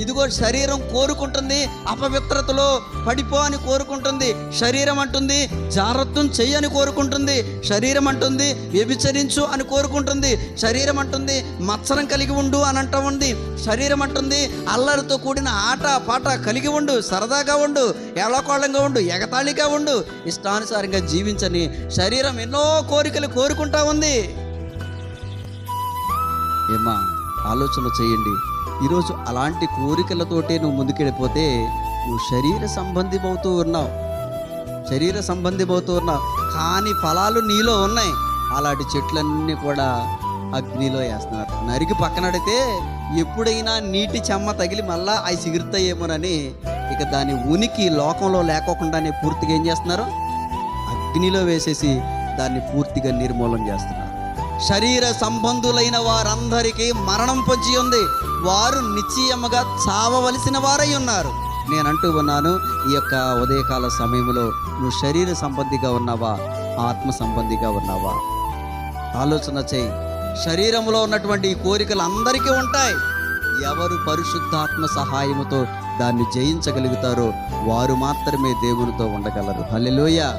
ఇదిగో శరీరం కోరుకుంటుంది అపవిత్రతలో పడిపో అని కోరుకుంటుంది శరీరం అంటుంది జాగ్రత్తం చెయ్యని కోరుకుంటుంది శరీరం అంటుంది వ్యభిచరించు అని కోరుకుంటుంది శరీరం అంటుంది మత్సరం కలిగి ఉండు అని అంటూ ఉంది శరీరం అంటుంది అల్లరితో కూడిన ఆట పాట కలిగి ఉండు సరదాగా ఉండు ఏళకోళంగా ఉండు ఎగతాళిగా ఉండు ఇష్టానుసారంగా జీవించని శరీరం ఎన్నో కోరికలు కోరుకుంటా ఉంది. ఏమా ఆలోచన చేయండి. ఈరోజు అలాంటి కోరికలతోటే నువ్వు ముందుకెళ్ళిపోతే నువ్వు శరీర సంబంధిమవుతూ ఉన్నావు. శరీర సంబంధిమవుతూ ఉన్నావు. కానీ ఫలాలు నీలో ఉన్నాయి. అలాంటి చెట్లన్నీ కూడా అగ్నిలో వేస్తున్నారు. నరికి పక్కనడితే ఎప్పుడైనా నీటి చెమ్మ తగిలి మళ్ళా అవి సిగురుతాయేమోనని ఇక దాని ఉనికి లోకంలో లేకోకుండానే పూర్తిగా ఏం చేస్తున్నారు? అగ్నిలో వేసేసి దాన్ని పూర్తిగా నిర్మూలన చేస్తున్నారు. శరీర సంబంధులైన వారందరికీ మరణం పొంచి ఉంది. వారు నిశ్చయముగా చావవలసిన వారై ఉన్నారు. నేను అంటూ ఉన్నాను ఈ యొక్క ఉదయకాల సమయంలో నువ్వు శరీర సంబంధిగా ఉన్నావా? ఆత్మ సంబంధిగా ఉన్నావా? ఆలోచన చేయి. శరీరంలో ఉన్నటువంటి ఈ కోరికలు అందరికీ ఉంటాయి. ఎవరు పరిశుద్ధాత్మ సహాయముతో దాన్ని జయించగలుగుతారో వారు మాత్రమే దేవునితో ఉండగలరు. హల్లెలూయా!